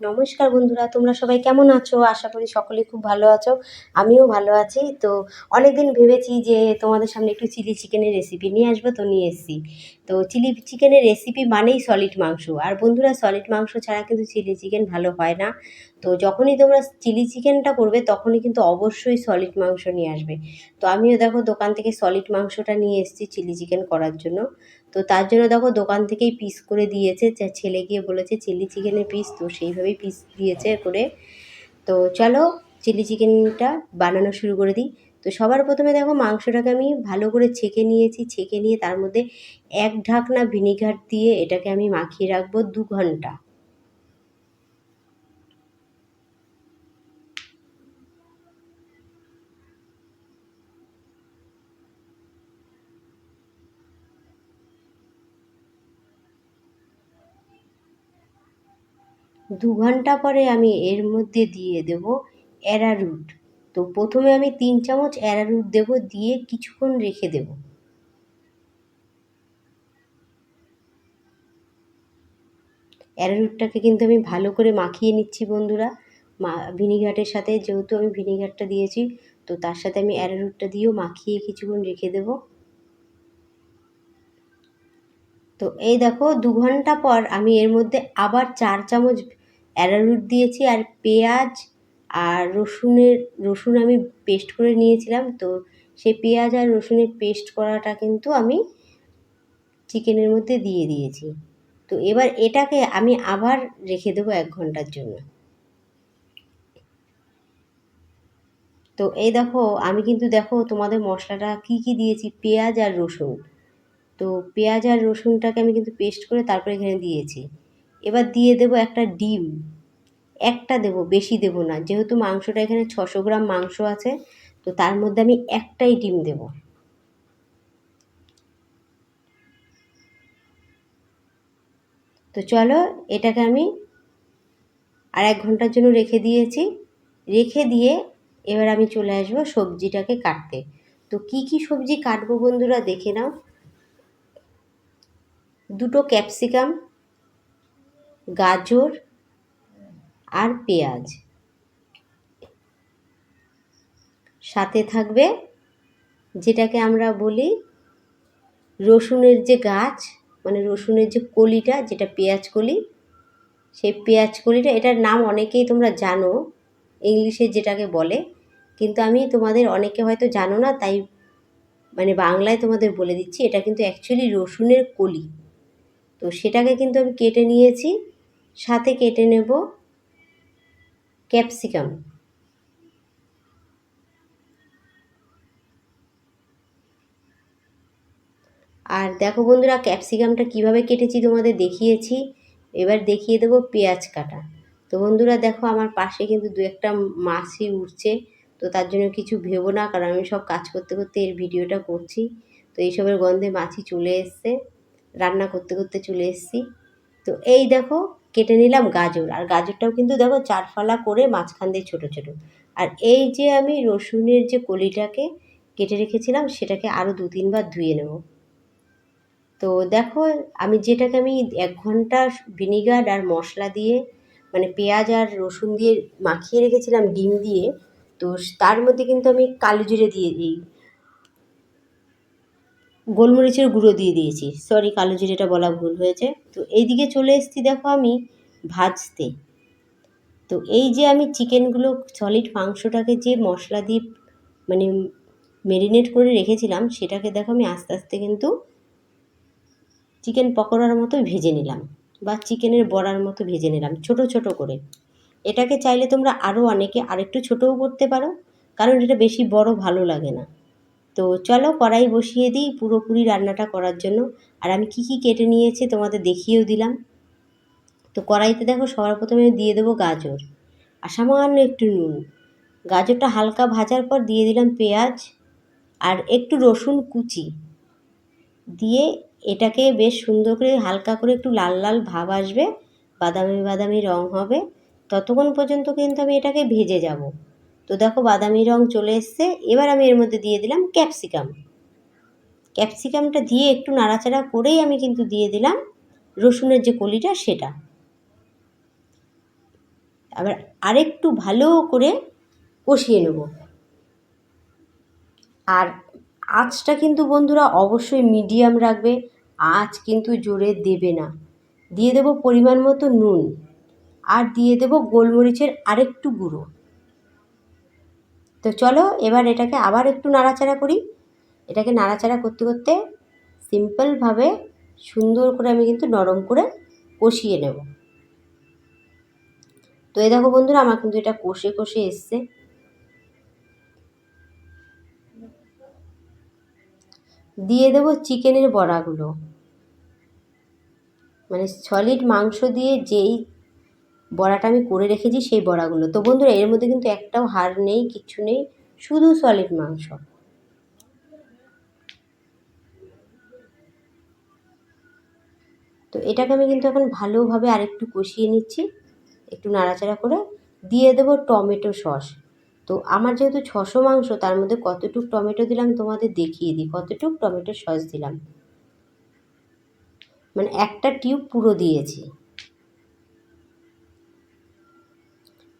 নমস্কার বন্ধুরা, তোমরা সবাই কেমন আছো? আশা করি সকলে খুব ভালো আছো। আমিও ভালো আছি। তো অনেক দিন ভেবেছি যে তোমাদের সামনে একটু চিলি চিকেনের রেসিপি নিয়ে আসব, তো নিয়ে এসেছি। তো চিলি চিকেনের রেসিপি মানেই সলিড মাংস। আর বন্ধুরা সলিড মাংস ছাড়া কিন্তু চিলি চিকেন ভালো হয় না। তো যখনই তোমরা চিলি চিকেনটা করবে, তখনই কিন্তু অবশ্যই সলিড মাংস নিয়ে আসবে। তো আমিও দেখো দোকান থেকে সলিড মাংসটা নিয়ে এসেছি চিলি চিকেন করার জন্য। তো তার জন্য দেখো দোকান থেকেই পিস করে দিয়েছে। ছেলে গিয়ে বলেছে, চিলি চিকেনের পিস তো সেইভাবেই পিস দিয়েছে করে। তো চলো চিলি চিকেনটা বানানো শুরু করে দিই। তো সবার প্রথমে দেখো মাংসটাকে আমি ভালো করে ছেঁকে নিয়েছি। ছেঁকে নিয়ে তার মধ্যে এক ঢাকনা ভিনিগার দিয়ে এটাকে আমি মাখিয়ে রাখব দু ঘণ্টা। দু ঘণ্টা পরে আমি এর মধ্যে দিয়ে দেব অ্যারারুট তো প্রথমে আমি তিন চামচ অ্যারারুট দেব, দিয়ে কিছুক্ষণ রেখে দেব। অ্যারারুটটাকে কিন্তু আমি ভালো করে মাখিয়ে নিচ্ছি বন্ধুরা। মা, ভিনিগারের সাথে যেহেতু আমি ভিনিগারটা দিয়েছি, তো তার সাথে আমি অ্যারারুটটা দিয়েও মাখিয়ে কিছুক্ষণ রেখে দেব। তো এই দেখো, দু ঘণ্টা পর আমি এর মধ্যে আবার চার চামচ অ্যারারুট দিয়েছি আর পেঁয়াজ আর রসুনের, রসুন আমি পেস্ট করে নিয়েছিলাম। তো সেই পেঁয়াজ আর রসুনের পেস্ট করাটা কিন্তু আমি চিকেনের মধ্যে দিয়ে দিয়েছি। তো এবার এটাকে আমি আবার রেখে দেবো এক ঘণ্টার জন্য। তো এই দেখো, আমি কিন্তু দেখো তোমাদের মশলাটা কি কি দিয়েছি? পেঁয়াজ আর রসুন। তো পেঁয়াজ আর রসুনটাকে আমি কিন্তু পেস্ট করে তারপরে এখানে দিয়েছি। এবার দিয়ে দেব একটা ডিম। একটা দেব, বেশি দেব না। যেহেতু মাংসটা এখানে ছশো গ্রাম মাংস আছে, তো তার মধ্যে আমি একটাই ডিম দেব। তো চলো, এটাকে আমি আর এক ঘণ্টার জন্য রেখে দিয়েছি। রেখে দিয়ে এবার আমি চলে আসব সবজিটাকে কাটতে। তো কি কি সবজি কাটবো বন্ধুরা, দেখে নাও। দুটো ক্যাপসিকাম গাজর আর পেঁয়াজ। সাথে থাকবে যেটাকে আমরা বলি রসুনের যে গাছ মানে রসুনের যে কলিটা, যেটা পেঁয়াজ কলি, সেই পেঁয়াজ কলিটা, এটার নাম অনেকেই তোমরা জানো, ইংলিশে যেটাকে বলে, কিন্তু আমি তোমাদের অনেকে হয়তো জানো না, তাই মানে বাংলায় তোমাদের বলে দিচ্ছি, এটা কিন্তু অ্যাকচুয়ালি রসুনের কলি। তো সেটাকে কিন্তু আমি কেটে নিয়েছি সাথে কেটে নেব ক্যাপসিকাম। আর দেখো বন্ধুরা, ক্যাপসিকামটা কীভাবে কেটেছি তোমাদের দেখিয়েছি। এবার দেখিয়ে দেবো পেঁয়াজ কাটা। তো বন্ধুরা, দেখো আমার পাশে কিন্তু দু একটা মাছই উঠছে, তো তার জন্য কিছু ভেবো না, কারণ আমি সব কাজ করতে করতে এর ভিডিওটা করছি। তো এইসবের গন্ধে মাছি চলে এসছে, রান্না করতে করতে চলে এসছি। তো এই দেখো কেটে নিলাম গাজর। আর গাজরটাও কিন্তু দেখো চারফালা করে মাঝখান দিয়ে ছোটো ছোটো। আর এই যে আমি রসুনের যে কলিটাকে কেটে রেখেছিলাম, সেটাকে আরও দু তিনবার ধুয়ে নেব। তো দেখো, আমি যেটাকে আমি এক ঘণ্টা ভিনিগার আর মশলা দিয়ে মানে পেঁয়াজ আর রসুন দিয়ে মাখিয়ে রেখেছিলাম, ডিম দিয়ে, তো তার মধ্যে কিন্তু আমি কালো জিরে দিয়ে দিই। গোলমরিচের গুঁড়ো দিয়ে দিয়েছি। সরি কালো জিরেটা বলা ভুল হয়েছে। তো এইদিকে চলে এসেছি, দেখো আমি ভাজতে। তো এই যে আমি চিকেনগুলো সলিড মাংসটাকে যে মশলা দিয়ে মানে ম্যারিনেট করে রেখেছিলাম, সেটাকে দেখো আমি আস্তে আস্তে কিন্তু চিকেন পকোড়ার মতো ভেজে নিলাম বা চিকেনের বড়ার মতো ভেজে নিলাম, ছোট ছোট করে। এটাকে চাইলে তোমরা আরও অনেকে আরেকটু ছোটও করতে পারো, কারণ এটা বেশি বড় ভালো লাগে না। তো চলো কড়াই বসিয়ে দিই পুরোপুরি রান্নাটা করার জন্য। আর আমি কি কি কেটে নিয়েছি তোমাদের দেখিয়েও দিলাম। তো কড়াইতে দেখো সবার প্রথমে দিয়ে দেবো গাজর। আর সামান্য একটু নুন। গাজরটা হালকা ভাজার পর দিয়ে দিলাম পেঁয়াজ আর একটু রসুন কুচি। দিয়ে এটাকে বেশ সুন্দর করে হালকা করে একটু লাল লাল ভাব আসবে, বাদামি বাদামি রং হবে। ততক্ষণ পর্যন্ত কিন্তু আমি এটাকে ভেজে যাব। তো দেখো বাদামি রং চলে এসছে। এবার আমি এর মধ্যে দিয়ে দিলাম ক্যাপসিকাম। ক্যাপসিকামটা দিয়ে একটু নাড়াচাড়া করেই আমি কিন্তু দিয়ে দিলাম রসুনের যে কলিটা সেটা। আবার আরেকটু ভালো করে কষিয়ে নেব। আর আঁচটা কিন্তু বন্ধুরা অবশ্যই মিডিয়াম রাখবে, আঁচ কিন্তু জোরে দেবে না। দিয়ে দেবো পরিমাণ মতো নুন। আর দিয়ে দেবো গোলমরিচের আরেকটু গুঁড়ো। তো চলো এবার এটাকে আবার একটু নাড়াচাড়া করি। এটাকে নাড়াচাড়া করতে করতে সিম্পলভাবে সুন্দর করে আমি কিন্তু নরম করে কষিয়ে নেব। তো এই দেখো বন্ধুরা, আমার কিন্তু এটা কষে কষে এসছে। দিয়ে দেবো চিকেনের বড়াগুলো। মানে সলিড মাংস দিয়ে যেই বড়াটা আমি করে রেখেছি সেই বড়াগুলো। তো বন্ধুরা, এর মধ্যে কিন্তু একটাও হাড় নেই কিচ্ছু নেই, শুধু সলিড মাংস। তো এটাকে আমি কিন্তু এখন ভালোভাবে আরেকটু কষিয়ে নিচ্ছি, একটু নাড়াচাড়া করে। দিয়ে দেবো টমেটো সস। তো আমার যেহেতু ছশো মাংস, তার মধ্যে কতটুক টমেটো দিলাম তোমাদের দেখিয়ে দিই। কতটুক টমেটো সস দিলাম? মানে একটা টিউব পুরো দিয়েছি।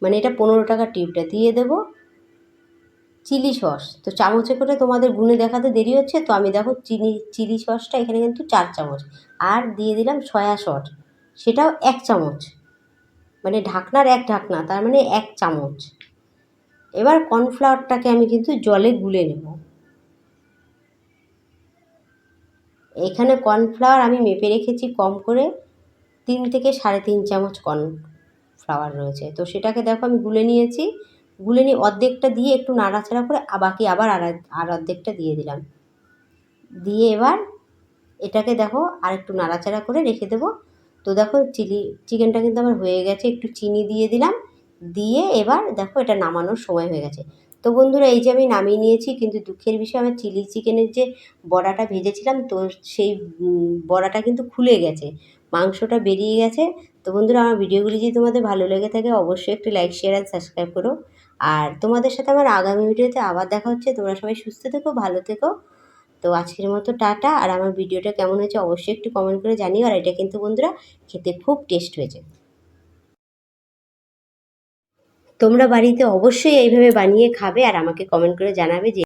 মানে এটা পনেরো টাকা টিউবটা দিয়ে দেবো চিলি সস। তো চামচে করে তোমাদের গুনে দেখাতে দেরি হচ্ছে, তো আমি দেখো চিনি, চিলি সসটা এখানে কিন্তু চার চামচ। আর দিয়ে দিলাম সয়া সস। সেটাও এক চামচ। মানে ঢাকনার এক ঢাকনা, তার মানে এক চামচ। এবার কর্নফ্লাওয়ারটাকে আমি কিন্তু জলে গুলে নেব। এখানে কর্নফ্লাওয়ার আমি মেপে রেখেছি কম করে, তিন থেকে সাড়ে তিন চামচ কর্নফ্লাওয়ার রয়েছে। তো সেটাকে দেখো আমি গুলে নিয়েছি। গুলে নিয়ে অর্ধেকটা দিয়ে একটু নাড়াচাড়া করে বাকি আবার আর অর্ধেকটা দিয়ে দিলাম। দিয়ে এবার এটাকে দেখো আর একটু নাড়াচাড়া করে রেখে দেবো। তো দেখো চিলি, চিকেনটা কিন্তু আমার হয়ে গেছে, একটু চিনি দিয়ে দিলাম। দিয়ে এবার দেখো এটা নামানোর সময় হয়ে গেছে। তো বন্ধুরা, এই যে আমি নামিয়ে নিয়েছি, কিন্তু দুঃখের বিষয় আমার চিলি চিকেনের যে বড়াটা ভেজেছিলাম, তো সেই বড়াটা কিন্তু খুলে গেছে। মাংসটা বেরিয়ে গেছে। তো বন্ধুরা, আমার ভিডিওগুলি যদি তোমাদের ভালো লেগে থাকে, অবশ্যই একটু লাইক শেয়ার অ্যান্ড সাবস্ক্রাইব করো। আর তোমাদের সাথে আমার আগামী ভিডিওতে আবার দেখা হচ্ছে। তোমরা সবাই সুস্থ থেকো, ভালো থেকো। তো আজকের মতো টাটা। আর আমার ভিডিওটা কেমন হয়েছে অবশ্যই একটু কমেন্ট করে জানিও। আর এটা কিন্তু বন্ধুরা, খেতে খুব টেস্ট হয়েছে। তোমরা বাড়িতে অবশ্যই এইভাবে বানিয়ে খাবে আর আমাকে কমেন্ট করে জানাবে যে